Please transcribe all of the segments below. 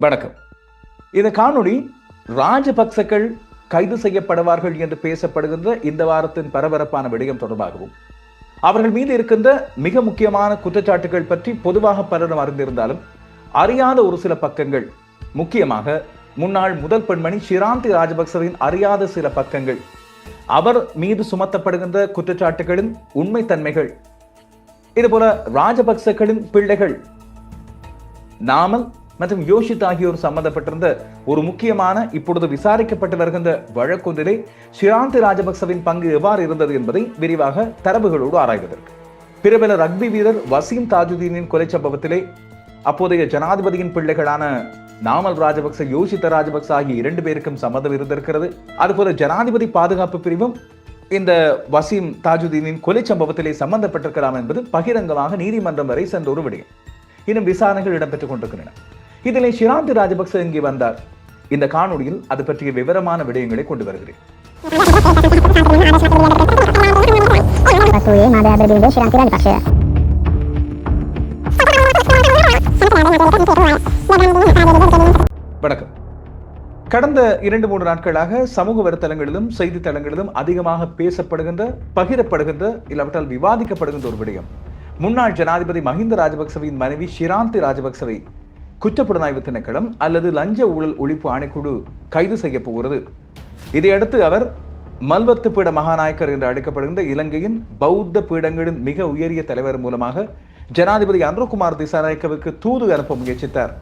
வணக்கம். இந்த காணொளி ராஜபக்சக்கள் கைது செய்யப்படுவார்கள் என்று பேசப்படுகின்ற இந்த வாரத்தின் பரபரப்பான விடயம் தொடர்பாகவும் அவர்கள் மீது இருக்கின்ற மிக முக்கியமான குற்றச்சாட்டுகள் பற்றி பொதுவாக பலரும் அறிந்திருந்தாலும் அறியாத ஒரு சில பக்கங்கள் முக்கியமாக முன்னாள் முதல் பெண்மணி ஷிராந்தி ராஜபக்சவின் அறியாத சில பக்கங்கள் அவர் மீது சுமத்தப்படுகின்ற குற்றச்சாட்டுகளின் உண்மைத்தன்மைகள் இதுபோல ராஜபக்சக்களின் பிள்ளைகள் நாமல் மற்றும் யோஷித் ஆகியோர் சம்பந்தப்பட்டிருந்த ஒரு முக்கியமான இப்பொழுது விசாரிக்கப்பட்டு வருகின்ற வழக்கொன்றிலே ஷிராந்தி ராஜபக்சவின் பங்கு எவ்வாறு இருந்தது என்பதை விரிவாக தரவுகளோடு ஆராய்வதற்கு. பிரபல ரக்பி வீரர் வசீம் தாஜுதீனின் கொலை சம்பவத்திலே அப்போதைய ஜனாதிபதியின் பிள்ளைகளான நாமல் ராஜபக்ச யோசித்த ராஜபக்ச ஆகிய இரண்டு பேருக்கும் சம்மதம் இருந்திருக்கிறது. அதுபோல ஜனாதிபதி பாதுகாப்பு பிரிவும் இந்த வசீம் தாஜுதீனின் கொலை சம்பவத்திலே சம்பந்தப்பட்டிருக்கலாம் என்பது பகிரங்கமாக நீதிமன்றம் வரை சென்ற ஒரு விடயம். இன்னும் விசாரணைகள் இடம்பெற்றுக் கொண்டிருக்கின்றன. இதிலே ஷிராந்தி ராஜபக்ச இங்கே வந்தார்? இந்த காணொலியில் அது பற்றிய விவரமான விடயங்களை கொண்டு வருகிறேன். வணக்கம். கடந்த இரண்டு மூன்று நாட்களாக சமூக வலைத்தளங்களிலும் செய்தித்தளங்களிலும் அதிகமாக பேசப்படுகின்ற பகிரப்படுகின்ற இல்லாவிட்டால் விவாதிக்கப்படுகின்ற ஒரு விடயம். முன்னாள் ஜனாதிபதி மஹிந்த ராஜபக்சவின் மனைவி ஷிராந்தி ராஜபக்சவை குற்றப்புலனாய்வு திணைக்களம் அல்லது லஞ்ச ஊழல் ஒழிப்பு ஆணைக்குழு கைது செய்ய போகிறது. இதையடுத்து அவர் மல்வத்து பீட மகாநாயக்கர் என்று அழைக்கப்படுகின்ற இலங்கையின் பௌத்த பீடங்களின் மிக உயரிய தலைவர் மூலமாக ஜனாதிபதி அன்ருகுமார் திசாநாயக்கவுக்கு தூது அனுப்ப முயற்சித்தார்.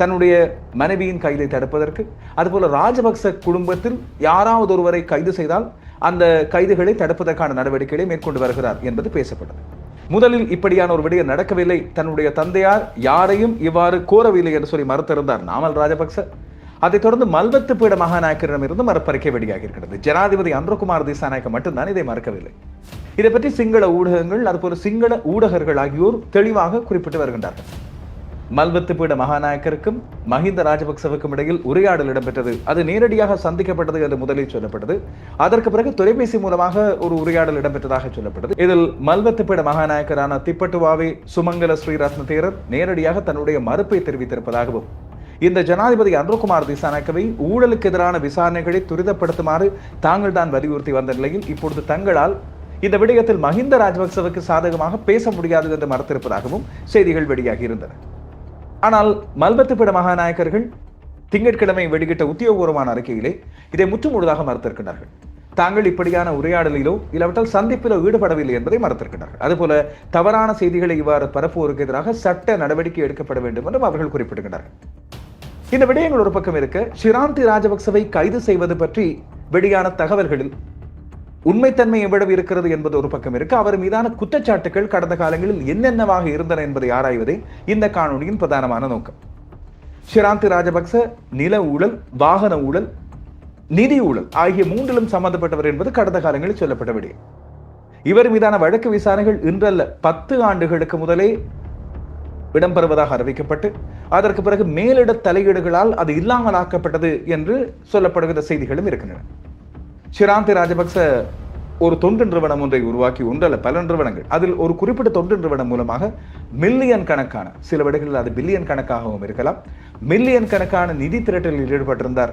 தன்னுடைய மனைவியின் கைதை தடுப்பதற்கு அதுபோல ராஜபக்ச குடும்பத்தில் யாராவது ஒருவரை கைது செய்தால் அந்த கைதுகளை தடுப்பதற்கான நடவடிக்கைகளை மேற்கொண்டு வருகிறார் என்பது பேசப்பட்டது. முதலில் இப்படியான ஒரு விடயம் நடக்கவில்லை. தன்னுடைய தந்தையார் யாரையும் இவ்வாறு கோரவில்லை என்று சொல்லி மறுத்திருந்தார் நாமல் ராஜபக்ச. அதைத் தொடர்ந்து மல்வத்து பீட மகாநாயக்கரிடமிருந்து மறுப்பறிக்கை வெளியாகி இருக்கிறது ஜனாதிபதி அன்றகுமார் திசாநாயக்க மட்டும்தான் இதை மறக்கவில்லை. இதை பற்றி சிங்கள ஊடகங்கள் அதுபோல சிங்கள ஊடகர்கள் ஆகியோர் தெளிவாக குறிப்பிட்டு வருகின்றார்கள். மல்வத்துப்பீட மகாநாயக்கருக்கும் மஹிந்த ராஜபக்சவுக்கும் இடையில் உரையாடல் இடம்பெற்றது. அது நேரடியாக சந்திக்கப்பட்டது என்று முதலில் சொல்லப்பட்டது. அதற்கு பிறகு தொலைபேசி மூலமாக ஒரு உரையாடல் இடம்பெற்றதாக சொல்லப்பட்டது. இதில் மல்வத்துப்பீட மகாநாயக்கரான திப்பட்டுவாவே சுமங்கல ஸ்ரீரத்ன தேரர் நேரடியாக தன்னுடைய மறுப்பை தெரிவித்திருப்பதாகவும் இந்த ஜனாதிபதி அன்ருகுமார் திசாநாயக்கவை ஊழலுக்கு எதிரான விசாரணைகளை துரிதப்படுத்துமாறு தாங்கள் தான் வலியுறுத்தி வந்த நிலையில் இப்பொழுது தங்களால் இந்த விடயத்தில் மஹிந்த ராஜபக்சவுக்கு சாதகமாக பேச முடியாது என்று மறுத்திருப்பதாகவும் செய்திகள் வெளியாகி இருந்தன. ஆனால் மல்பத்துப்பிட மகாநாயக்கர்கள் திங்கட்கிழமை வெளியிட்ட உத்தியோகபூர்வமான அறிக்கையிலே இதை முற்றுமுழுதாக மறுத்திருக்கிறார்கள் தாங்கள் இப்படியான உரையாடலிலோ இல்லாவிட்டால் சந்திப்பிலோ ஈடுபடவில்லை என்பதை மறுத்திருக்கிறார்கள் அதுபோல தவறான செய்திகளை இவ்வாறு பரப்புவோருக்கு எதிராக சட்ட நடவடிக்கை எடுக்கப்பட வேண்டும் என்றும் அவர்கள் குறிப்பிடுகிறார்கள் இந்த விடயங்கள் ஒரு பக்கம் இருக்க ஷிராந்தி ராஜபக்சவை கைது செய்வது பற்றி வெளியான தகவல்களில் உண்மைத்தன்மை எவ்வளவு இருக்கிறது என்பது ஒரு பக்கம் இருக்கு. அவர் மீதான குற்றச்சாட்டுகள் கடந்த காலங்களில் என்னென்னவாக இருந்தன என்பதை ஆராய்வதே இந்த காணொலியின் பிரதானமான நோக்கம். ஷிராந்தி ராஜபக்ச நில ஊழல் வாகன ஊழல் நிதி ஊழல் ஆகிய மூன்றிலும் சம்பந்தப்பட்டவர் என்பது கடந்த காலங்களில் சொல்லப்பட்ட விடயம். இவர் மீதான வழக்கு விசாரணைகள் இன்றல்ல பத்து ஆண்டுகளுக்கு முதலே இடம்பெறுவதாக அறிவிக்கப்பட்டு அதற்கு பிறகு மேலிட தலையீடுகளால் அது இல்லாமலாக்கப்பட்டது என்று சொல்லப்படுகிற செய்திகளும் இருக்கின்றன. ஷிராந்தி ராஜபக்ச ஒரு தொண்டு நிறுவனம் ஒன்றை உருவாக்கி ஒன்றல்ல பல நிறுவனங்கள். அதில் ஒரு குறிப்பிட்ட தொண்டு நிறுவனம் மூலமாக மில்லியன் கணக்கான சில விடைகளில் அது பில்லியன் கணக்காகவும் இருக்கலாம். மில்லியன் கணக்கான நிதி திரட்டலில் ஈடுபட்டிருந்தார்.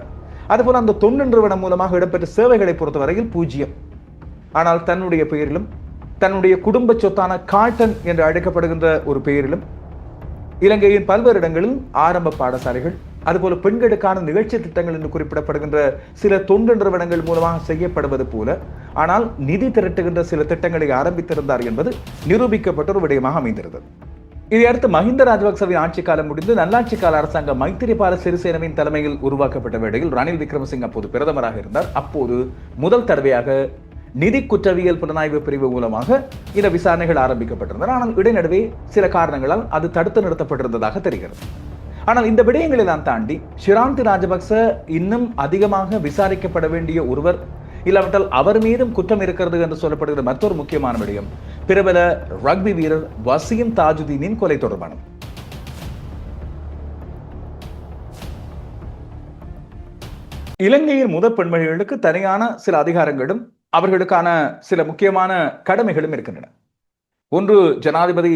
அதுபோல் அந்த தொண்டு நிறுவனம் மூலமாக இடம்பெற்ற சேவைகளை பொறுத்தவரையில் பூஜ்ஜியம். ஆனால் தன்னுடைய பெயரிலும் தன்னுடைய குடும்ப சொத்தான காட்டன் என்று அழைக்கப்படுகின்ற ஒரு பெயரிலும் இலங்கையின் பல்வேறு இடங்களில் ஆரம்ப பாடசாலைகள் அதுபோல பெண்களுக்கான நிகழ்ச்சி திட்டங்கள் என்று குறிப்பிடப்படுகின்ற சில தொண்டு நிறுவனங்கள் மூலமாக செய்யப்படுவது போல ஆனால் நிதி திரட்டுகின்ற சில திட்டங்களை ஆரம்பித்திருந்தார் என்பது நிரூபிக்கப்பட்ட ஒரு விடயமாக அமைந்திருந்தது. இதையடுத்து மஹிந்த ராஜபக்சவின் ஆட்சி காலம் முடிந்து நல்லாட்சி கால அரசாங்கம் மைத்திரிபால சிறிசேனவின் தலைமையில் உருவாக்கப்பட்ட வேளையில் ரணில் விக்ரமசிங்க அப்போது பிரதமராக இருந்தார். அப்போது முதல் தடவையாக நிதி குற்றவியல் புலனாய்வு பிரிவு மூலமாக இந்த விசாரணைகள் ஆரம்பிக்கப்பட்டிருந்தன. ஆனால் இடைநடுவே சில காரணங்களால் அது தடுத்து நிறுத்தப்பட்டிருந்ததாக தெரிகிறது. ஆனால் இந்த விடயங்களை தான் தாண்டி ஷிராந்தி ராஜபக்ச இன்னும் அதிகமாக விசாரிக்கப்பட வேண்டிய ஒருவர் இல்லாவிட்டால் அவர் மீதும் குற்றம் இருக்கிறது என்று சொல்லப்படுகிற மற்றொரு முக்கியமான விடயம் பிரபல ரக்பி வீரர் வசீம் தாஜுதீனின் கொலை தொடர்பானது. இலங்கையின் முத பெண்மணிகளுக்கு தனியான சில அதிகாரங்களும் அவர்களுக்கான சில முக்கியமான கடமைகளும் இருக்கின்றன. ஒன்று ஜனாதிபதி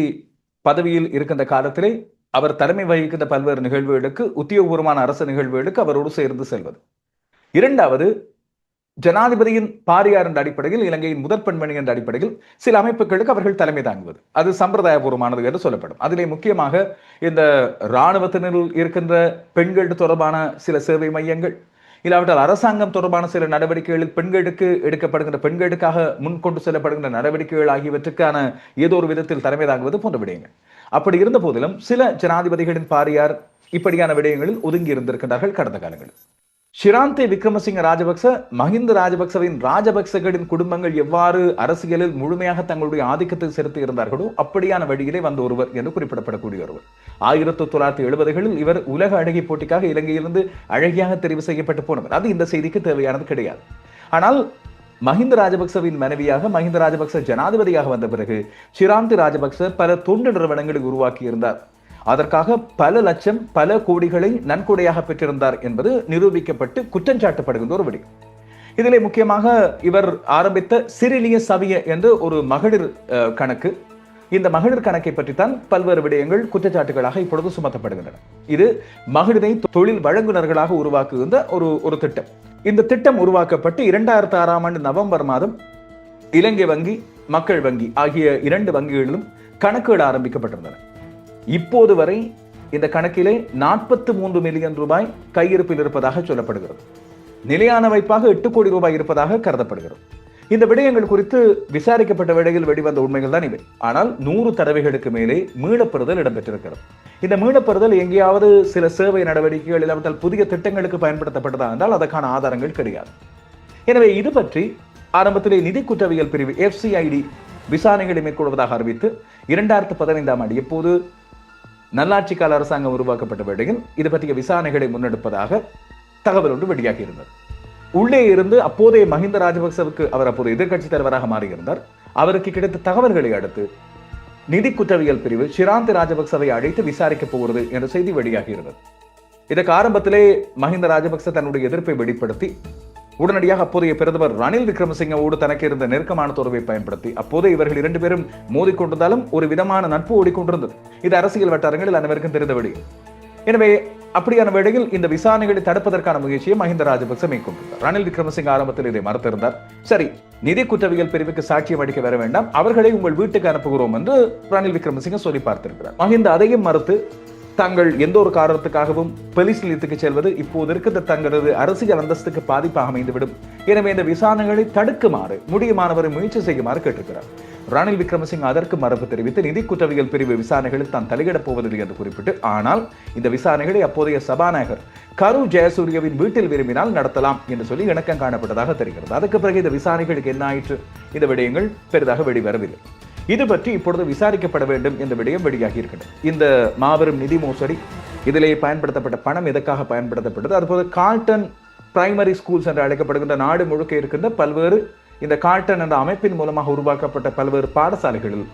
பதவியில் இருக்கின்ற காலத்திலே அவர் தலைமை வகிக்கின்ற பல்வேறு நிகழ்வுகளுக்கு உத்தியோகபூர்வமான அரசு நிகழ்வுகளுக்கு அவரோடு சேர்ந்து செல்வது. இரண்டாவது ஜனாதிபதியின் பாரியார் என்ற அடிப்படையில் இலங்கையின் முதற் பெண்மணி என்ற அடிப்படையில் சில அமைப்புகளுக்கு அவர்கள் தலைமை தாங்குவது. அது சம்பிரதாயபூர்வமானது என்று சொல்லப்படும். அதிலே முக்கியமாக இந்த இராணுவத்தினரில் இருக்கின்ற பெண்கள் தொடர்பான சில சேவை மையங்கள் இல்லாவிட்டால் அரசாங்கம் தொடர்பான சில நடவடிக்கைகளில் பெண்களுக்கு எடுக்கப்படுகின்ற பெண்களுக்காக முன் கொண்டு செல்லப்படுகின்ற நடவடிக்கைகள் ஆகியவற்றுக்கான ஏதோ ஒரு விதத்தில் தலைமை தாங்குவது போன்ற விடயங்கள். அப்படி இருந்த போதிலும் சில ஜனாதிபதிகளின் பாரியார் இப்படியான விடயங்களில் ஒதுங்கி இருந்திருக்கின்றார்கள் கடந்த காலங்களில். ஷிராந்தே விக்ரமசிங்க ராஜபக்ச மஹிந்த ராஜபக்சவின் ராஜபக்சகளின் குடும்பங்கள் எவ்வாறு அரசியலில் முழுமையாக தங்களுடைய ஆதிக்கத்தை செலுத்தி இருந்தார்களோ அப்படியான வழியிலே வந்த ஒருவர் என்று குறிப்பிடப்படக்கூடிய ஒருவர். ஆயிரத்தி தொள்ளாயிரத்தி எழுபதுகளில் இவர் உலக அழகி போட்டிக்காக இலங்கையிலிருந்து அழகியாக தெரிவு செய்யப்பட்டு போனவர். அது இந்த செய்திக்கு தேவையானது கிடையாது. ஆனால் மஹிந்த ராஜபக்சவின் மனைவியாக மஹிந்த ராஜபக்ச ஜனாதிபதியாக வந்த பிறகு ஷிராந்தி ராஜபக்ச பல தொண்டு நிறுவனங்களை உருவாக்கி இருந்தார் அதற்காக பல லட்சம் பல கோடிகளை நன்கொடையாக பெற்றிருந்தார் என்பது நிரூபிக்கப்பட்டு குற்றஞ்சாட்டப்படுகின்ற ஒரு விடயம். இதிலே முக்கியமாக இவர் ஆரம்பித்த சிறிலிய சவிய என்று ஒரு மகளிர் அஹ், கணக்கு. இந்த மகளிர் கணக்கை பற்றித்தான் பல்வேறு விடயங்கள் குற்றச்சாட்டுகளாக இப்பொழுது சுமத்தப்படுகின்றன. இது மகளிரை தொழில் வழங்குனர்களாக உருவாக்குகின்ற ஒரு ஒரு திட்டம். இந்த திட்டம் உருவாக்கப்பட்டு இரண்டாயிரத்தி ஆறாம் ஆண்டு நவம்பர் மாதம் இலங்கை வங்கி மக்கள் வங்கி ஆகிய இரண்டு வங்கிகளிலும் கணக்குகள் ஆரம்பிக்கப்பட்டிருந்தன. இப்போது வரை இந்த கணக்கிலே நாற்பத்தி மூன்று மில்லியன் ரூபாய் கையிருப்பில் இருப்பதாக சொல்லப்படுகிறது. நிலையான வைப்பாக எட்டு கோடி ரூபாய் இருப்பதாக கருதப்படுகிறது. இந்த விடயங்கள் குறித்து விசாரிக்கப்பட்ட வேளையில் வெளிவந்த உண்மைகள் தான் இவை. ஆனால் நூறு தடவைகளுக்கு மேலே மீளப்பெறுதல் இடம்பெற்றிருக்கிறது. இந்த மீளப்பெறுதல் எங்கேயாவது சில சேவை நடவடிக்கைகள் இல்லாவிட்டால் புதிய திட்டங்களுக்கு பயன்படுத்தப்பட்டதா என்றால் அதற்கான ஆதாரங்கள் கிடையாது. எனவே இது பற்றி ஆரம்பத்திலே நிதி குற்றவியல் பிரிவு எஃப்சிஐடி விசாரணைகளை மேற்கொள்வதாக அறிவித்து இரண்டாயிரத்து பதினைந்தாம் ஆண்டு எப்போது நல்லாட்சி கால அரசாங்கம் உருவாக்கப்பட்ட வேளையில் இது பற்றிய விசாரணைகளை முன்னெடுப்பதாக தகவல் ஒன்று வெளியாகி இருந்தது. உள்ளே இருந்து அப்போதைய மஹிந்த ராஜபக்சவுக்கு அவர் அப்போது எதிர்க்கட்சி தலைவராக மாறியிருந்தார். அவருக்கு கிடைத்த தகவல்களை அடுத்து நிதி குற்றவியல் பிரிவு ஷிராந்தி ராஜபக்சவை அழைத்து விசாரிக்கப் போகிறது என்ற செய்தி வெளியாகி இருந்தது. இதற்கு ஆரம்பத்திலே மஹிந்த ராஜபக்ச தன்னுடைய எதிர்ப்பை வெளிப்படுத்தி உடனடியாக அப்போதைய பிரதமர் ரணில் விக்ரமசிங்கவோடு தனக்கு இருந்த நெருக்கமான தொடர்பை பயன்படுத்தி அப்போதே இவர்கள் இரண்டு பேரும் மோதிக்கொண்டிருந்தாலும் ஒரு விதமான நட்பு ஓடிக்கொண்டிருந்தது. இது அரசியல் வட்டாரங்களில் அனைவருக்கும் தெரிந்த எனவே அப்படியான வேளையில் இந்த விசாரணைகளை தடுப்பதற்கான முயற்சியை மஹிந்த ராஜபக்ச மேற்கொண்டிருந்தார். ரணில் விக்ரமசிங்க ஆரம்பத்தில் இதை மறுத்திருந்தார். சரி நிதி குற்றவியல் பிரிவுக்கு சாட்சியம் அளிக்க வர வேண்டாம். அவர்களை உங்கள் வீட்டுக்கு அனுப்புகிறோம் என்று ரணில் விக்ரமசிங்க சொல்லி பார்த்திருக்கிறார். மஹிந்த அதையும் மறுத்து தாங்கள் எந்த ஒரு காரணத்துக்காகவும் போலீஸ் நிலையத்துக்கு செல்வது இப்போது இருக்கிற தங்களது அரசியல் அந்தஸ்துக்கு பாதிப்பாக அமைந்துவிடும். எனவே இந்த விசாரணைகளை தடுக்குமாறு முடியுமானவரை முயற்சி செய்யுமாறு கேட்டிருக்கிறார். ரணில் விக்ரமசிங் அதற்கு மறுப்பு தெரிவித்து நிதி குற்றவியல் பிரிவு விசாரணைகளில் தான் தலையிடப் போவதில்லை என்று குறிப்பிட்டு ஆனால் இந்த விசாரணைகளை அப்போதைய சபாநாயகர் கரு ஜெயசூரியவின் வீட்டில் விரும்பினால் நடத்தலாம் என்று சொல்லி இணக்கம் காணப்பட்டதாக தெரிகிறது. அதுக்கு பிறகு இந்த விசாரணைகளுக்கு என்ன ஆயிற்று? இந்த விடயங்கள் பெரிதாக வெளிவரவில்லை. இது பற்றி இப்பொழுது விசாரிக்கப்பட வேண்டும் என்ற விடயம் வெளியாகி இருக்கிறது. இந்த மாபெரும் நிதி மோசடி இதிலே பயன்படுத்தப்பட்ட பணம் எதற்காக பயன்படுத்தப்பட்டது? அதுபோல கால்டன் பிரைமரி ஸ்கூல்ஸ் என்று அழைக்கப்படுகின்ற நாடு முழுக்க இருக்கின்ற பல்வேறு இந்த கால்டன் என்ற அமைப்பின் மூலமாக உருவாக்கப்பட்ட பல்வேறு பாடசாலைகளில்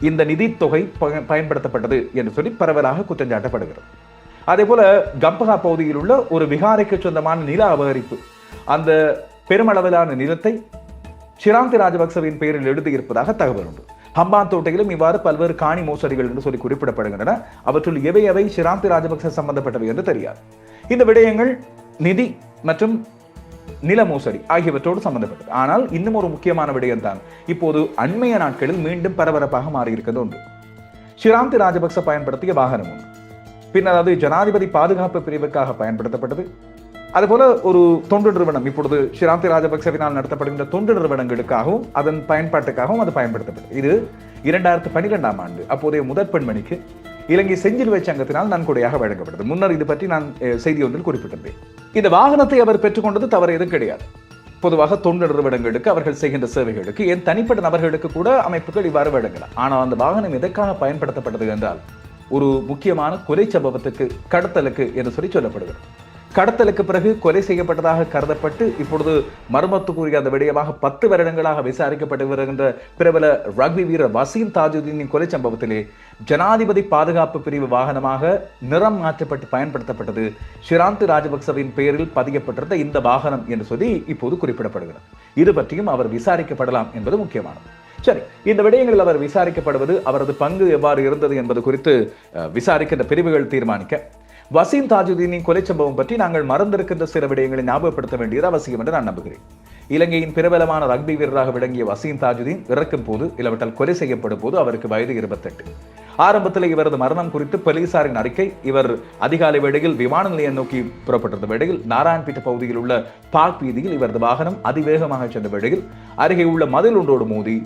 இந்த நிதித்தொகை பய- பயன்படுத்தப்பட்டது என்று சொல்லி பரவலாக குற்றஞ்சாட்டப்படுகிறது அதே போல கம்பகா பகுதியில் உள்ள ஒரு விகாரைக்கு சொந்தமான நில அபகரிப்பு அந்த பெருமளவிலான நிலத்தை ஷிராந்தி ராஜபக்சவின் பெயரில் எழுதியிருப்பதாக தகவல் உண்டு. ஹம்பாந்தோட்டையிலும் இவ்வாறு பல்வேறு காணி மோசடிகள் என்று சொல்லி குறிப்பிடப்படுகின்றன. அவற்றுள் எவை எவை? சிராந்தி ராஜபக்ச சம்பந்தப்பட்டவை என்று தெரியாது. இந்த விடயங்கள் நிதி மற்றும் நில மோசடி ஆகியவற்றோடு சம்பந்தப்பட்டது. ஆனால் இன்னும் ஒரு முக்கியமான விடயம் தான் இப்போது அண்மைய நாட்களில் மீண்டும் பரபரப்பாக மாறியிருக்கிறது உண்டு ஷிராந்தி ராஜபக்ச பயன்படுத்திய வாகனம் ஒன்று. பின்னர் அது ஜனாதிபதி பாதுகாப்பு பிரிவுக்காக பயன்படுத்தப்பட்டது. அதுபோல ஒரு தொண்டு நிறுவனம் இப்பொழுது ஷிராந்தி ராஜபக்சவினால் நடத்தப்படுகின்ற தொண்டு நிறுவனங்களுக்காகவும் அதன் பயன்பாட்டுக்காகவும் அது பயன்படுத்தப்பட்டது. இது இரண்டாயிரத்து பன்னிரெண்டாம் ஆண்டு அப்போதைய முதற் பெண்மணிக்கு இலங்கை செஞ்சிலுவை சங்கத்தினால் நன்கொடையாக வழங்கப்பட்டது முன்னர் இது பற்றி நான் செய்தி ஒன்றில் குறிப்பிட்டிருந்தேன். இந்த வாகனத்தை அவர் பெற்றுக்கொண்டது தவறு எதுவும் கிடையாது. பொதுவாக தொண்டு நிறுவனங்களுக்கு அவர்கள் செய்கின்ற சேவைகளுக்கு ஏன் தனிப்பட்ட நபர்களுக்கு கூட அமைப்புகள் இவ்வாறு வழங்கலாம். ஆனால் அந்த வாகனம் எதற்காக பயன்படுத்தப்பட்டது என்றால் ஒரு முக்கியமான கொலை சம்பவத்துக்கு கடத்தலுக்கு என்று சொல்லி சொல்லப்படுகிறது. கடத்தலுக்கு பிறகு கொலை செய்யப்பட்டதாக கருதப்பட்டு இப்பொழுது மர்மத்துக்குரிய அந்த விடயமாக பத்து வருடங்களாக விசாரிக்கப்பட்டு வருகின்ற பிரபல ரக்பி வீரர் வசீம் தாஜுதீனின் கொலை சம்பவத்திலே ஜனாதிபதி பாதுகாப்பு பிரிவு வாகனமாக நிறம் மாற்றப்பட்டு பயன்படுத்தப்பட்டது. ஷிராந்த் ராஜபக்சவின் பெயரில் பதியப்பட்டிருந்த இந்த வாகனம் என்று சொல்லி இப்போது குறிப்பிடப்படுகிறது. இது பற்றியும் அவர் விசாரிக்கப்படலாம் என்பது முக்கியமானது. சரி இந்த விடயங்களில் அவர் விசாரிக்கப்படுவது அவரது பங்கு எவ்வாறு இருந்தது என்பது குறித்து விசாரிக்கின்ற பிரிவுகள் தீர்மானிக்க வசீம் தாஜுதீனின் கொலை சம்பவம் பற்றி நாங்கள் மறந்திருக்கின்ற சில விடயங்களை ஞாபகப்படுத்த வேண்டியது அவசியம் என்று நான் நம்புகிறேன். இலங்கையின் பிரபலமான ரக்பி வீரராக விளங்கிய வசீம் தாஜுதீன் இறக்கும் போது இல்லாவிட்டால் கொலை செய்யப்படும் போது அவருக்கு வயது இருபத்தெட்டு. ஆரம்பத்தில் இவரது மரணம் குறித்து போலீசாரின் அறிக்கை இவர் அதிகாலை வேளையில் விமான நிலையம் நோக்கி புறப்பட்டிருந்த வேளையில் நாராயண்பீட்ட பகுதியில் உள்ள பாக் வீதியில் இவரது வாகனம் அதிவேகமாக சென்ற வேளையில் அருகே உள்ள மதில் ஒன்றோடு மோதி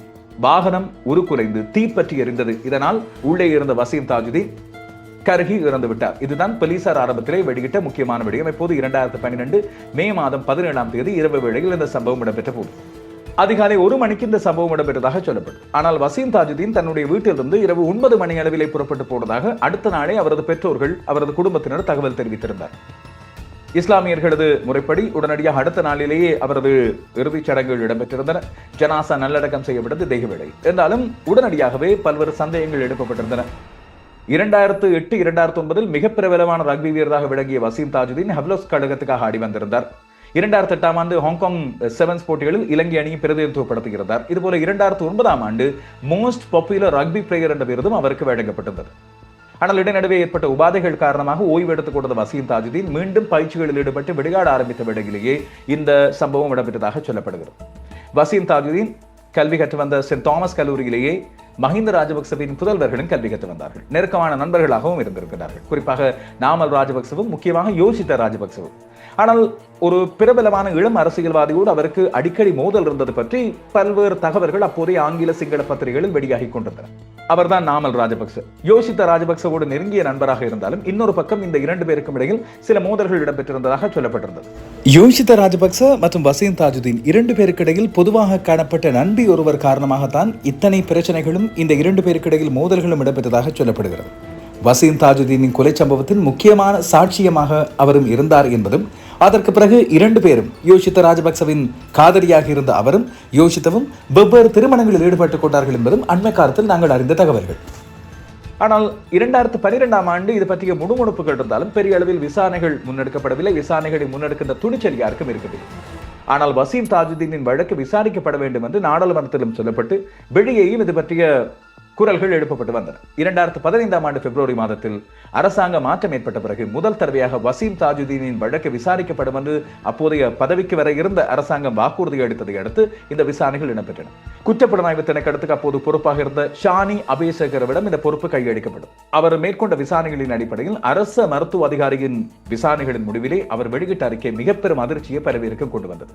வாகனம் உருக்குலைந்து தீப்பற்றி எரிந்தது. இதனால் உள்ளே இருந்த வசீம் தாஜுதீன் கருகி இறந்து விட்டார். இதுதான் போலீசார் ஆரம்பத்திலே வெளியிட்ட முக்கியமான விடயம். இப்போது இரண்டாயிரத்து பன்னிரண்டு மே மாதம் பதினேழாம் தேதி இரவு வேளையில் இந்த சம்பவம் இடம்பெற்ற போது. அதிகாலை ஒரு மணிக்கு இந்த சம்பவம் இடம்பெற்றதாக சொல்லப்படும். ஆனால் வசீம் தாஜுதீன் தன்னுடைய வீட்டிலிருந்து இரவு ஒன்பது மணி அளவிலே புறப்பட்டு போனதாக அடுத்த நாளே அவரது பெற்றோர்கள் அவரது குடும்பத்தினர் தகவல் தெரிவித்திருந்தார். இஸ்லாமியர்களது முறைப்படி உடனடியாக அடுத்த நாளிலேயே அவரது இறுதிச் சடங்குகள் இடம்பெற்றிருந்தன. ஜனாசா நல்லடக்கம் செய்யப்பட்டது தெய்வவேளை என்றாலும் உடனடியாகவே பல்வேறு சந்தேகங்கள் எழுப்பப்பட்டிருந்தன. இரண்டாயிரத்து எட்டு இரண்டாயிரத்து ஒன்பதில் மிக பிரபலமான ரக்பி வீரராக விளங்கிய வசீம் தாஜுதீன் ஹவ்லோஸ் கழகத்துக்காக ஆடி வந்திருந்தார். இரண்டாயிரத்தி எட்டாம் ஆண்டு ஹாங்காங் செவன்ஸ் போட்டிகளில் இலங்கை அணியை பிரதிநிதித்துவப்படுத்துகிறார். இதுபோல இரண்டாயிரத்து ஒன்பதாம் ஆண்டு மோஸ்ட் பாப்புலர் ரக்பி பிளேயர் என்ற விருதும் அவருக்கு வழங்கப்பட்டிருந்தது. ஆனால் இடைநடுவே ஏற்பட்ட உபாதைகள் காரணமாக ஓய்வு எடுத்துக் கொண்டது வசீம் தாஜுதீன் மீண்டும் பயிற்சிகளில் ஈடுபட்டு விளையாட ஆரம்பித்த வேளையிலேயே இந்த சம்பவம் இடம்பெற்றதாக சொல்லப்படுகிறது. வசீம் தாஜுதீன் கல்வி கற்று வந்த சென்ட் தாமஸ் கல்லூரியிலேயே மஹிந்த ராஜபக்சவின் புதல்வர்களும் கல்வி கற்று வந்தார்கள். நெருக்கமான நண்பர்களாகவும் இருந்திருக்கிறார்கள். குறிப்பாக நாமல் ராஜபக்சவும் முக்கியமாக யோசித்த ராஜபக்சவும். ஆனால் ஒரு பிரபலமான இளம் அரசியல்வாதியோடு அவருக்கு அடிக்கடி மோதல் இருந்தது பற்றி பல்வேறு தகவல்கள் அப்போதைய ஆங்கில சிங்கள பத்திரிகைகளில் வெளியாகி கொண்டிருந்தன. அவர்தான் நாமல் ராஜபக்ச. யோசித்த ராஜபக்சவோடு நெருங்கிய நண்பராக இருந்தாலும் இன்னொரு பக்கம் இந்த இரண்டு பேருக்கும் இடையில் சில மோதல்கள் இடம்பெற்றிருந்ததாக சொல்லப்பட்டிருந்தது. யோசித்த ராஜபக்ச மற்றும் வசீம் தாஜுதீன் இரண்டு பேருக்கிடையில் பொதுவாக காணப்பட்ட நன்றி ஒருவர் காரணமாகத்தான் இத்தனை பிரச்சனைகளும் இந்த இரண்டு பேருக்கிடையில் மோதல்களும் இடம்பெற்றதாக சொல்லப்படுகிறது. வசீம் தாஜுதீனின் கொலை சம்பவத்தின் முக்கியமான சாட்சியமாக அவரும் இருந்தார் என்பதும் அதற்கு பிறகு இரண்டு பேரும் யோசித்த ராஜபக்சவின் காதலியாக இருந்த அவரும் யோசித்தவும் வெவ்வேறு திருமணங்களில் ஈடுபட்டுக் கொண்டார்கள் என்பதும் அண்மை காலத்தில் நாங்கள் அறிந்த தகவல்கள். ஆனால் இரண்டாயிரத்து பனிரெண்டாம் ஆண்டு இது பற்றிய முணுமுணுப்புகள் இருந்தாலும் பெரிய அளவில் விசாரணைகள் முன்னெடுக்கப்படவில்லை. விசாரணைகளை முன்னெடுக்கின்ற துணிச்சல் யாருக்கும் இருக்கவில்லை. ஆனால் வசீம் தாஜுதீனின் வழக்கு விசாரிக்கப்பட வேண்டும் என்று நாடாளுமன்றத்திலும் சொல்லப்பட்டு வெளியேயும் இது பற்றிய குரல்கள் எழுப்பப்பட்டு வந்தன. இரண்டாயிரத்து பதினைந்தாம் ஆண்டு பிப்ரவரி மாதத்தில் அரசாங்க மாற்றம் ஏற்பட்ட பிறகு முதல் தடவையாக வசீம் தாஜுதீனின் வழக்கு விசாரிக்கப்படும் என்று அப்போதைய பதவிக்கு வர இருந்த அரசாங்கம் வாக்குறுதி அளித்ததை அடுத்து இந்த விசாரணைகள் இடம்பெற்றன. குற்றப்புலனாய்வு திணைக்களத்துக்கு அப்போது பொறுப்பாக இருந்த ஷானி அபேசகரவிடம் இந்த பொறுப்பு கையளிக்கப்படும். அவர் மேற்கொண்ட விசாரணைகளின் அடிப்படையில் அரச மருத்துவ அதிகாரியின் விசாரணைகளின் முடிவிலே அவர் வெளியிட்ட அறிக்கை மிக பெரும் அதிர்ச்சியை பரவியிருக்கும் கொண்டு வந்தது.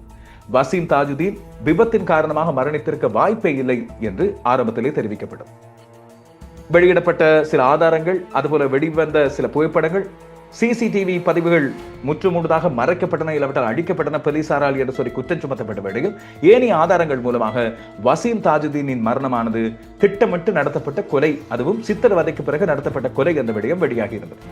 வசீம் தாஜுதீன் விபத்தின் காரணமாக மரணித்திருக்க வாய்ப்பே இல்லை என்று ஆரம்பத்திலே தெரிவிக்கப்படும். வெளியிடப்பட்ட சில ஆதாரங்கள் அதுபோல வெளிவந்த சில புகைப்படங்கள் சிசிடிவி பதிவுகள் முற்றுமுழுதாக மறைக்கப்பட்டன இல்லாவிட்டால் அழிக்கப்பட்டன போலீசாரால் என்று சொல்லி குற்றம் சுமத்தப்பட்ட வேளையில் ஏனைய ஆதாரங்கள் மூலமாக வசீம் தாஜுதீனின் மரணமானது திட்டமிட்டு நடத்தப்பட்ட கொலை அதுவும் சித்திரவதைக்கு பிறகு நடத்தப்பட்ட கொலை என்ற விடயம் வெளியாகி இருந்தது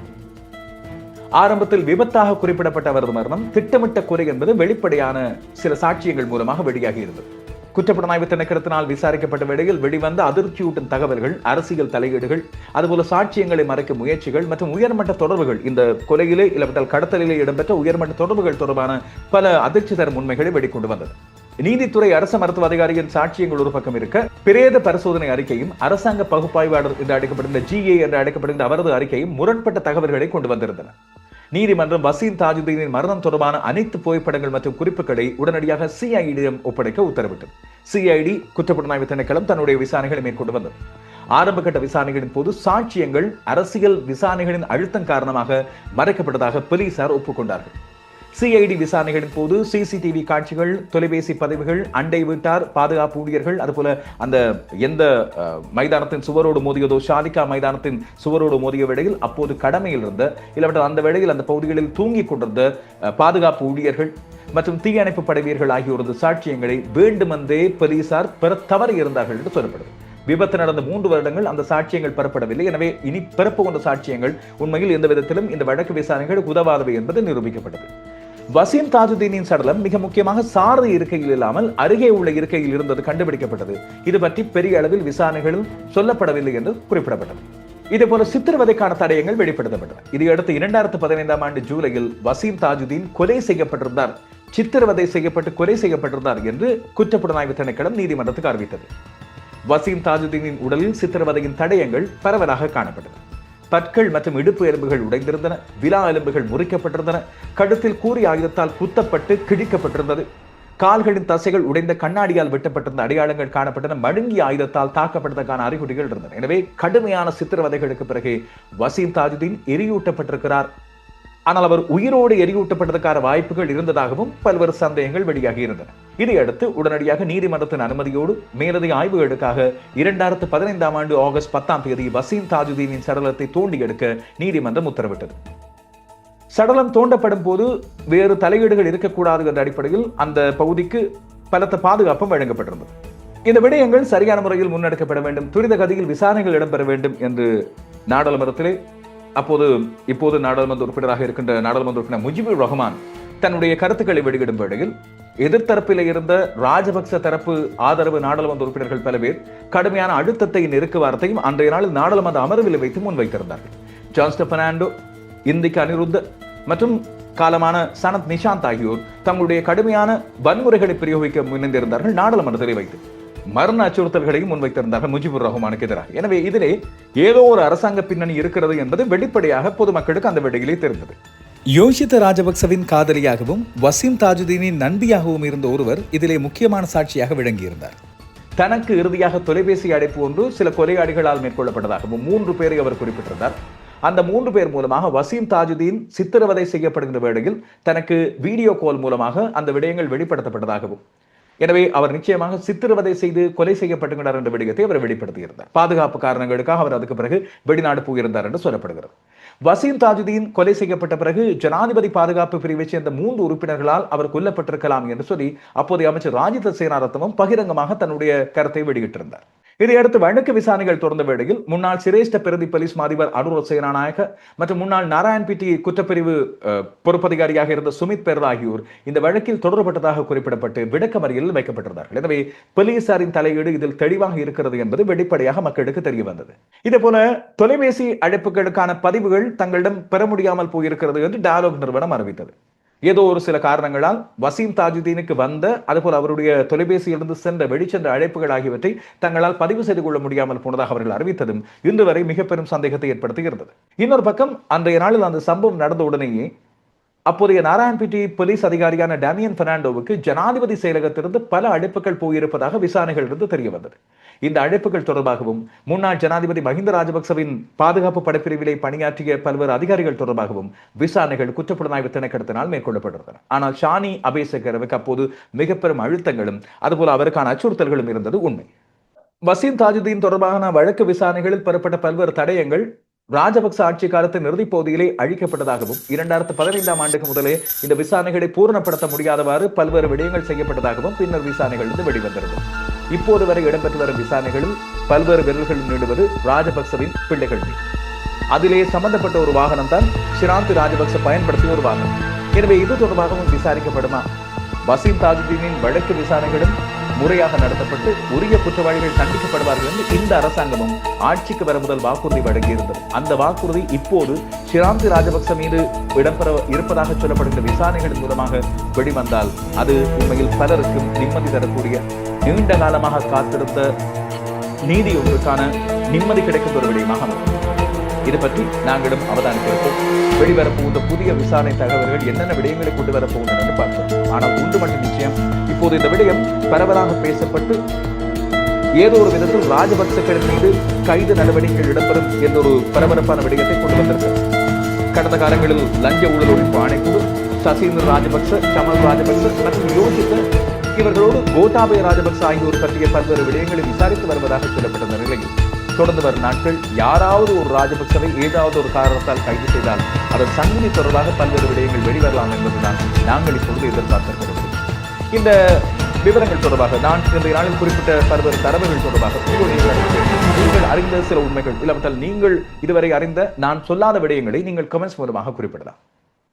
ஆரம்பத்தில் விபத்தாக குறிப்பிடப்பட்ட அவரது மரணம் திட்டமிட்ட கொலை என்பது வெளிப்படையான சில சாட்சியங்கள் மூலமாக வெளியாகி இருந்தது குற்றப்புலனாய்வு திணைக்களத்தினால் விசாரிக்கப்பட்ட வேளையில் வெளிவந்த அதிர்ச்சியூட்டும் தகவல்கள் அரசியல் தலையீடுகள் அதுபோல சாட்சியங்களை மறைக்கும் முயற்சிகள் மற்றும் உயர்மட்ட தொடர்புகள். இந்த கொலையிலே இல்லாவிட்டால் கடத்தலிலே இடம்பெற்ற உயர்மட்ட தொடர்புகள் தொடர்பான பல அதிர்ச்சி தரும் உண்மைகளை வெளிக்கொண்டு வந்தது. நீதித்துறை அரசு மருத்துவ அதிகாரியின் சாட்சியங்கள் ஒரு பக்கம் இருக்க பிரேத பரிசோதனை அறிக்கையும் அரசாங்க பகுப்பாய்வாளர் என்று அழைக்கப்படுகின்ற ஜிஏ என்று அழைக்கப்படுகின்ற அவரது அறிக்கையும் முரண்பட்ட தகவல்களை கொண்டு வந்திருந்தன. நீதிமன்றம் வசீம் தாஜுதீனின் மரணம் தொடர்பான அனைத்து புகைப்படங்கள் மற்றும் குறிப்புகளை உடனடியாக சிஐடியிடம் ஒப்படைக்க உத்தரவிட்டது. சிஐடி குற்றப்புலனாய்வு திணைக்களம் தன்னுடைய விசாரணைகளை மேற்கொண்டு வந்தது. ஆரம்பகட்ட விசாரணைகளின் போது சாட்சியங்கள் அரசியல் விசாரணைகளின் அழுத்தம் காரணமாக மறைக்கப்பட்டதாக போலீசார் ஒப்புக்கொண்டார்கள். சிஐடி விசாரணைகளின் போது சிசிடிவி காட்சிகள் தொலைபேசி பதிவுகள் அண்டை வீட்டார் பாதுகாப்பு ஊழியர்கள் அதுபோல அந்த எந்த மைதானத்தின் சுவரோடு மோதியதோ ஷாதிகா மைதானத்தின் சுவரோடு மோதிய வேளையில் அப்போது கடமையில் இருந்த இல்லாவிட்டால் அந்த வேளையில் அந்த பகுதிகளில் தூங்கிக் கொண்டிருந்த பாதுகாப்பு ஊழியர்கள் மற்றும் தீயணைப்பு படை வீரர்கள் ஆகியோரது சாட்சியங்களை வேண்டுமென்றே போலீசார் பெற தவறி இருந்தார்கள் என்று சொல்லப்படுது. விபத்து நடந்த மூன்று வருடங்கள் அந்த சாட்சியங்கள் பெறப்படவில்லை. எனவே இனி பிறப்பு கொண்ட சாட்சியங்கள் உண்மையில் எந்த விதத்திலும் இந்த வழக்கு விசாரணைகள் உதவாதவை என்பது நிரூபிக்கப்பட்டது. வசீம் தாஜுதீனின் சடலம் மிக முக்கியமாக சாரதி இருக்கையில் இல்லாமல் அருகே உள்ள இருக்கையில் இருந்தது கண்டுபிடிக்கப்பட்டது. இது பற்றி பெரிய அளவில் விசாரணைகளும் சொல்லப்படவில்லை என்று குறிப்பிடப்பட்டது. இதேபோல சித்திரவதைக்கான தடயங்கள் வெளிப்படுத்தப்பட்டன. இதையடுத்து இரண்டாயிரத்து பதினைந்தாம் ஆண்டு ஜூலையில் வசீம் தாஜுதீன் கொலை செய்யப்பட்டிருந்தார். சித்திரவதை செய்யப்பட்டு கொலை செய்யப்பட்டிருந்தார் என்று குற்றப்புலனாய்வு திணைக்களம் நீதிமன்றத்துக்கு அறிவித்தது. வசீம் தாஜுதீனின் உடலில் சித்திரவதையின் தடயங்கள் பரவலாக காணப்பட்டது. பற்கள் மற்றும் இடுப்பு எலும்புகள் உடைந்திருந்தன. விலா எலும்புகள் முறிக்கப்பட்டிருந்தன. கழுத்தில் கூறி ஆயுதத்தால் குத்தப்பட்டு கிழிக்கப்பட்டிருந்தது. கால்களின் தசைகள் உடைந்த கண்ணாடியால் வெட்டப்பட்டிருந்த அடையாளங்கள் காணப்பட்டன. மழுங்கி ஆயுதத்தால் தாக்கப்பட்டதற்கான அறிகுறிகள் இருந்தன. எனவே கடுமையான சித்திரவதைகளுக்கு பிறகு வசீம் தாஜுதீன் எரியூட்டப்பட்டிருக்கிறார். ஆனால் அவர் உயிரோடு எரியூட்டப்பட்டதற்கான வாய்ப்புகள் இருந்ததாகவும் பல்வேறு சந்தேகங்கள் வெளியாகி இருந்தன. இதையடுத்து உடனடியாக நீதிமன்றத்தின் அனுமதியோடு மேலதிக ஆய்வுகளுக்காக இரண்டாயிரத்து பதினைந்தாம் ஆண்டு ஆகஸ்ட் பத்தாம் தேதி வசீம் தாஜுதீனின் சடலத்தை தோண்டி எடுக்க நீதிமன்றம் உத்தரவிட்டது. சடலம் தோண்டப்படும் போது வேறு தலையீடுகள் இருக்கக்கூடாது என்ற அடிப்படையில் அந்த பகுதிக்கு பலத்த பாதுகாப்பும் வழங்கப்பட்டிருந்தது. இந்த விடயங்கள் சரியான முறையில் முன்னெடுக்கப்பட வேண்டும் துரித கதியில் விசாரணைகள் இடம்பெற வேண்டும் என்று நாடாளுமன்றத்திலே அப்போது இப்போது நாடாளுமன்ற உறுப்பினராக இருக்கின்ற நாடாளுமன்ற உறுப்பினர் முஜிபுர் ரஹ்மான் தன்னுடைய கருத்துக்களை வெளியிடும் வேளையில் எதிர்த்தரப்பில் இருந்த ராஜபக்ச தரப்பு ஆதரவு நாடாளுமன்ற உறுப்பினர்கள் பல பேர் கடுமையான அழுத்தத்தை நெருக்கு வார்த்தையும் அன்றைய நாளில் நாடாளுமன்ற அமர்வில் வைத்து முன்வைத்திருந்தார்கள். ஜான்ஸ்ட பெர்னாண்டோ இந்திக்கு அனிருத்த மற்றும் காலமான சனத் நிஷாந்த் ஆகியோர் தங்களுடைய கடுமையான வன்முறைகளை பிரயோகிக்க முன்னிருந்தார்கள் நாடாளுமன்றத்தில் வைத்து. மரண அச்சுறுத்தல்களையும் முன்வைத்திருந்தார்கள் முஜிபுர் ரஹ்மானுக்கு எதிராக. எனவே இதிலே ஏதோ ஒரு அரசாங்க பின்னணி இருக்கிறது என்பது வெளிப்படையாக பொதுமக்களுக்கு அந்த வெளியிலே தெரிந்தது. யோஷித ராஜபக்சவின் காதலியாகவும் வசீம் தாஜுதீனின் நண்பியாகவும் இருந்த ஒருவர் இதிலே முக்கியமான சாட்சியாக விளங்கியிருந்தார். தனக்கு இறுதியாக தொலைபேசி அழைப்பு ஒன்று சில கொலையாளிகளால் மேற்கொள்ளப்பட்டதாகவும் மூன்று பேரை அவர் குறிப்பிட்டிருந்தார். அந்த மூன்று பேர் மூலமாக வசீம் தாஜுதீன் சித்திரவதை செய்யப்படுகின்ற வேளையில் தனக்கு வீடியோ கால் மூலமாக அந்த விடயங்கள் வெளிப்படுத்தப்பட்டதாகவும் எனவே அவர் நிச்சயமாக சித்திரவதை செய்து கொலை செய்யப்பட்டுகிறார் என்ற விடயத்தை அவர் வெளிப்படுத்தியிருந்தார். பாதுகாப்பு காரணங்களுக்காக அவர் அதுக்கு பிறகு வெளிநாடு போயிருந்தார் என்று சொல்லப்படுகிறது. வசீம் தாஜுதீன் கொலை செய்யப்பட்ட பிறகு ஜனாதிபதி பாதுகாப்பு பிரிவைச் சேர்ந்த மூன்று உறுப்பினர்களால் அவர் கொல்லப்பட்டிருக்கலாம் என்று சொல்லி அப்போதைய அமைச்சர் ராஜித சேனாரத்னமும் பகிரங்கமாக தன்னுடைய கருத்தை வெளியிட்டிருந்தார். இதையடுத்து வழக்கு விசாரணைகள் தொடர்ந்த வேளையில் முன்னாள் சிரேஷ்ட பிரதி போலீஸ் மாதிபர் அனுர சேனாநாயக மற்றும் முன்னாள் நாராயண்பிட்டி குற்றப்பிரிவு பொறுப்பதிகாரியாக இருந்த சுமித் பெர் ஆகியோர் இந்த வழக்கில் தொடரப்பட்டதாக குறிப்பிடப்பட்டு விளக்கமறியலில் வைக்கப்பட்டிருந்தார்கள். எனவே போலீசாரின் தலையீடு இதில் தெளிவாக இருக்கிறது என்பது வெளிப்படையாக மக்களுக்கு தெரிய வந்தது. இதே போல தொலைபேசி அழைப்புகளுக்கான பதிவுகள் தங்களிடம் பெற முடியாமல் போயிருக்கிறது என்று டயலாக் நிறுவனம் அறிவித்தது. ஏதோ ஒரு சில காரணங்களால் வசீம் தாஜுதீனுக்கு வந்த அதுபோல் அவருடைய தொலைபேசியிலிருந்து சென்ற வெளிச்சென்ற அழைப்புகள் ஆகியவற்றை தங்களால் பதிவு செய்து கொள்ள முடியாமல் போனதாக அவர்கள் அறிவித்ததும் இன்று வரை மிக பெரும் சந்தேகத்தை ஏற்படுத்துகிறது. இன்னொரு பக்கம் அன்றைய நாளில் அந்த சம்பவம் நடந்த உடனேயே அப்போதைய நாராயண்பிட்டி போலீஸ் அதிகாரியான டேமியன் பெர்னாண்டோவுக்கு ஜனாதிபதி செயலகத்திலிருந்து பல அழைப்புகள் போயிருப்பதாக விசாரணைகளிலிருந்து தெரிய வந்தது. இந்த அழைப்புகள் தொடர்பாகவும் முன்னாள் ஜனாதிபதி மஹிந்த ராஜபக்சவின் பாதுகாப்பு படைப்பிரிவிலே பணியாற்றிய பல்வேறு அதிகாரிகள் தொடர்பாகவும் விசாரணைகள் குற்றப்புலனாய்வு திணைக்கடத்தினால் மேற்கொள்ளப்பட்டிருந்தன. ஆனால் ஷானி அபேசகரவுக்கு அப்போது மிக பெரும் அழுத்தங்களும் அதுபோல அவருக்கான அச்சுறுத்தல்களும் இருந்தது உண்மை. வசீம் தாஜுதீன் தொடர்பான வழக்கு விசாரணைகளில் பெறப்பட்ட பல்வேறு தடயங்கள் ராஜபக்ச ஆட்சி காலத்தின் இறுதிப் பகுதியிலே அழிக்கப்பட்டதாகவும் இரண்டாயிரத்து பதினைந்தாம் ஆண்டுக்கு முதலே இந்த விசாரணைகளை பூரணப்படுத்த முடியாதவாறு பல்வேறு விடயங்கள் செய்யப்பட்டதாகவும் பின்னர் விசாரணைகளிலிருந்து வெளிவந்திருந்தது. இப்போது வரை இடம்பெற்று வரும் விசாரணைகளில் பல்வேறு விரல்கள் நீடுவது ராஜபக்சவின் பிள்ளைகள் அதிலே சம்பந்தப்பட்ட ஒரு வாகனம் தான் ஷிராந்த் ராஜபக்ச பயன்படுத்திய ஒரு வாகனம். எனவே இது தொடர்பாகவும் விசாரிக்கப்படுமா? வசீம் தாஜுதீனின் வழக்கு விசாரணைகளும் முறையாக நடத்தப்பட்டு உரிய குற்றவாளிகள் தண்டிக்கப்படுவார்கள் என்று இந்த அரசாங்கமும் ஆட்சிக்கு வர முதல் வாக்குறுதி வழங்கியிருந்தது. அந்த வாக்குறுதி இப்போது ஷிராந்தி ராஜபக்ச மீது இடம்பெற இருப்பதாக சொல்லப்படுகிற விசாரணைகளின் மூலமாக வெளிவந்தால் அது உண்மையில் பலருக்கும் நிம்மதி தரக்கூடிய நீண்ட காலமாக காத்திருந்த நீதி ஒன்றுக்கான நிம்மதி கிடைக்கும் ஒரு விடயமாக அமையும். இது பற்றி நாங்களும் அவதானித்திருப்போம். வெளிவரப்போகின்ற புதிய விசாரணை தகவல்கள் என்னென்ன விடயங்களை கொண்டு வரப்போகின்றன என்று பார்ப்போம். ஆனால் உண்டு மட்டும் நிச்சயம். இப்போது இந்த விடயம் பரவலாக பேசப்பட்டு ஏதோ ஒரு விதத்தில் ராஜபக்சக்கள் மீது கைது நடவடிக்கைகள் இடம்பெறும் என்ற ஒரு பரபரப்பான விடயத்தை கொண்டு வந்திருக்கிறது. கடந்த காலங்களில் லஞ்ச ஊழல் ஒழிப்பு ஆணைக்குழு சசீந்திர ராஜபக்ச கமல் ராஜபக்ச மற்றும் யோசித்த இவர்களோடு கோட்டாபய ராஜபக்ச ஆகியோர் பற்றிய பல்வேறு விடயங்களை விசாரித்து வருவதாக சொல்லப்பட்ட நிலையில் தொடர்ந்து வரும் நாட்கள் யாராவது ஒரு ராஜபக்சவை ஏதாவது ஒரு காரணத்தால் கைது செய்தால் அதன் சங்கிலி தொடர்பாக பல்வேறு விடயங்கள் வெளிவரலாம் என்பதுதான் நாங்கள் இப்பொழுது எதிர்பார்த்திருக்கிறது இந்த விவரங்கள் தொடர்பாக நான் சிறந்த நாளில் குறிப்பிட்ட பல்வேறு தரவுகள் தொடர்பாக நீங்கள் அறிந்த சில உண்மைகள் இல்லாவிட்டால் நீங்கள் இதுவரை அறிந்த நான் சொல்லாத விடயங்களை நீங்கள் கமெண்ட்ஸ் மூலமாக குறிப்பிடலாம்.